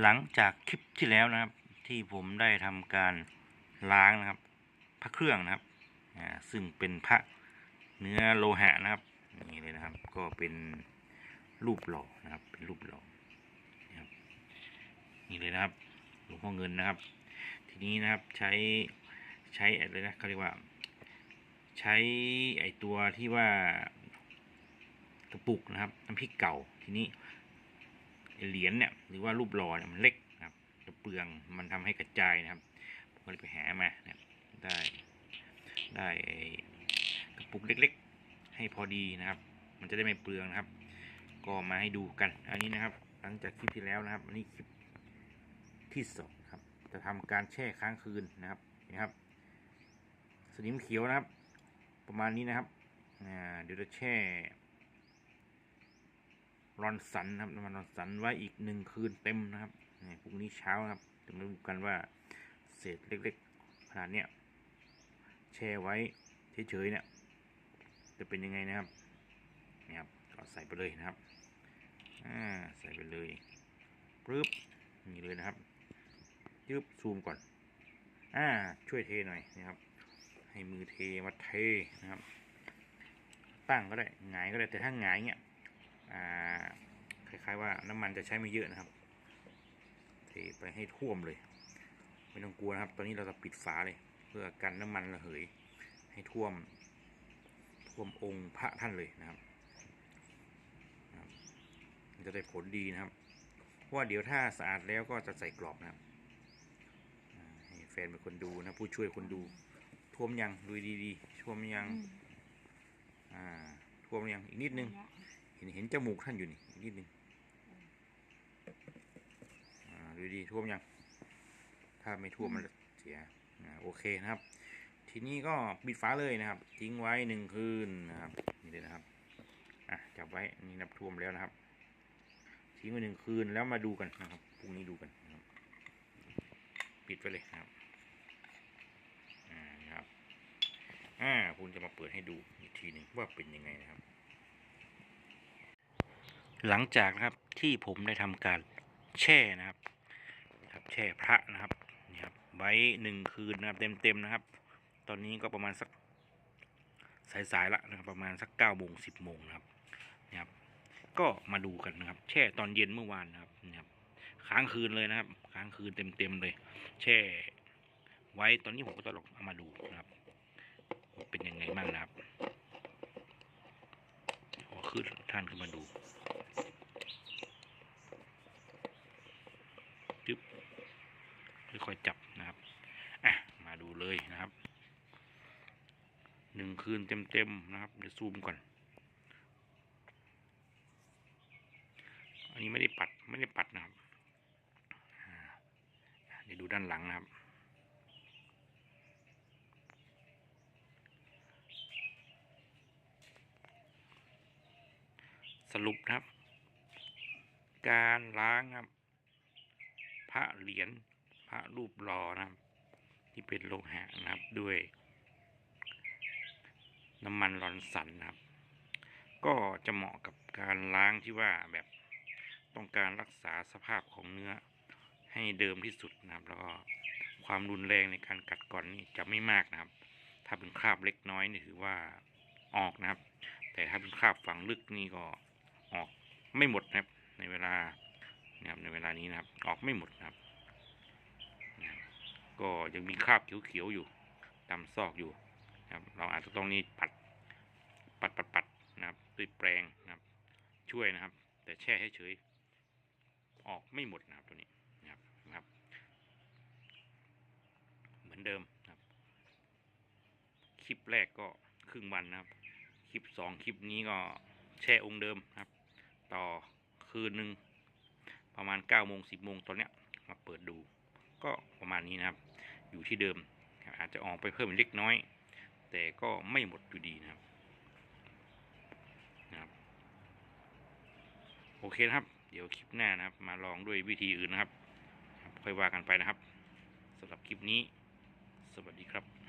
หลังจากคลิปที่แล้วนะครับ ที่ผมได้ทำการล้างนะครับ พระเครื่องนะครับอ่าซึ่งเป็นพระเนื้อโลหะนะครับนี่เลยนะครับ ก็เป็นรูปหล่อนะครับ เป็นรูปหล่อนะครับนี่เลยนะครับหลวงพ่อเงินนะครับ ทีนี้นะครับใช้ใช้อะไรนะเขาเรียกว่า ใช้ไอตัวที่ว่า กระปุกนะครับน้ำพริกเก่าทีนี้ เหรียญเนี่ยหรือว่ารูปหล่อเนี่ยมันเล็กนะครับจะเปลืองมันทำให้กระจายนะครับผมก็เลยไปหามานะครับได้ได้กระปุกเล็กๆ ให้พอดีนะครับ มันจะได้ไม่เปลืองนะครับ ก็มาให้ดูกัน อันนี้นะครับ หลังจากคลิปที่แล้วนะครับ อันนี้คลิปที่สองครับ จะทำการแช่ค้างคืนนะครับนี่ครับ สนิมเขียวนะครับ ประมาณนี้นะครับเดี๋ยวจะแช่ รอนสันนะครับน้ำมันรอนสันไว้อีกหนึ่งคืนเต็มนะครับนี่พรุ่งนี้เช้าครับจะมาดูกันว่าเศษเล็กๆขนาดเนี้ยแช่ไว้เฉยๆเนี่ยจะเป็นยังไงนะครับนี่ครับก็ใส่ไปเลยนะครับอ่าใส่ไปเลยปึ๊บนี่เลยนะครับยึบซูมก่อนอ่าช่วยเทหน่อยนะครับ ให้มือเทมาเทนะครับ ตั้งก็ได้หงายก็ได้แต่ถ้าหงายเนี่ย คล้ายๆว่าน้ำมันจะใช้ไม่เยอะนะครับเทไปให้ท่วมเลย ไม่ต้องกลัวนะครับ ตอนนี้เราจะปิดฝาเลย เพื่อกันน้ำมันระเหย ให้ท่วม ท่วมองค์พระท่านเลยนะครับนะครับมันจะได้ผลดีนะครับ เพราะว่าเดี๋ยวถ้าสะอาดแล้วก็จะใส่กรอบนะครับอ่าให้แฟนเป็นคนดูนะผู้ช่วยคนดูท่วมยังดูดีๆท่วมยัง อ่าท่วมยังอีกนิดนึงเห็นเห็นจมูกท่านอยู่นี่อีกนิดนึงอ่าดูดีท่วมยัง ถ้าไม่ท่วมมันจะเสียอ่าโอเคนะครับ ทีนี้ก็ปิดฝาเลยนะครับ ทิ้งไว้หนึ่งคืนนะครับนี่เลยนะครับอะจับไว้นี่นับท่วมแล้วนะครับ ทิ้งไว้หนึ่งคืนแล้วมาดูกันนะครับพรุ่งนี้ดูกันนะครับ ปิดไว้เลยนะครับอ่านะครับอ่าคุณจะมาเปิดให้ดูอีกทีหนึ่งว่าเป็นยังไงนะครับ หลังจากนะครับที่ผมได้ทำการแช่นะครับครับแช่พระนะครับนี่ครับไว้หนึ่งคืนนะครับเต็มๆนะครับ ตอนนี้ก็ประมาณสักสายๆละนะครับประมาณสักเก้าโมงสิบโมงนะครับนะครับก็มาดูกันนะครับ แช่ตอนเย็นเมื่อวานนะครับนะครับค้างคืนเลยนะครับ ค้างคืนเต็มๆเลย แช่ ไว้ตอนนี้ผมก็จะลองเอามาดูนะครับ เป็นยังไงบ้างนะครับขอขึ้นท่านขึ้นมาดู จึ๊บ ค่อยจับนะครับอะมาดูเลยนะครับหนึ่งคืนเต็มๆนะครับเดี๋ยวซูมก่อน อันนี้ไม่ได้ปัดไม่ได้ปัดนะครับเดี๋ยวดูด้านหลังนะครับสรุปนะครับ การล้างครับ พระเหรียญ พระรูปหล่อนะครับ ที่เป็นโลหะนะครับด้วย น้ำมันรอนสันนะครับ ก็จะเหมาะกับการล้างที่ว่าแบบต้องการรักษาสภาพของเนื้อให้เดิมที่สุดนะครับ แล้วก็ความรุนแรงในการกัดก่อนนี่จะไม่มากนะครับ ถ้าเป็นคราบเล็กน้อยนี่ถือว่าออกนะครับ แต่ถ้าเป็นคราบฝังลึกนี่ก็ออกไม่หมดนะครับ ในเวลานะครับในเวลานี้นะครับ ออกไม่หมดนะครับ ก็ยังมีคราบเขียวๆอยู่ตามซอกอยู่นะครับเราอาจจะต้องนี่ปัดปัดปัดปัดนะครับด้วยแปรงนะครับช่วยนะครับ แต่แช่ให้เฉยออกไม่หมดนะครับตัวนี้นะครับนะครับ เหมือนเดิมนะครับ คลิปแรกก็ครึ่งวันนะครับ คลิปสองคลิปนี้ก็แช่องค์เดิมนะครับ ต่อคืนหนึ่งประมาณ9ก้าโมงสิบโมงตอนเนี้ยมาเปิดดู ก็ประมาณนี้นะครับ อยู่ที่เดิมอาจจะออกไปเพิ่มเล็กน้อย แต่ก็ไม่หมดอยู่ดีนะครับนะครับโอเคนะครับ เดี๋ยวคลิปหน้านะครับ มาลองด้วยวิธีอื่นนะครับ ค่อยว่ากันไปนะครับสำหรับคลิปนี้ สวัสดีครับ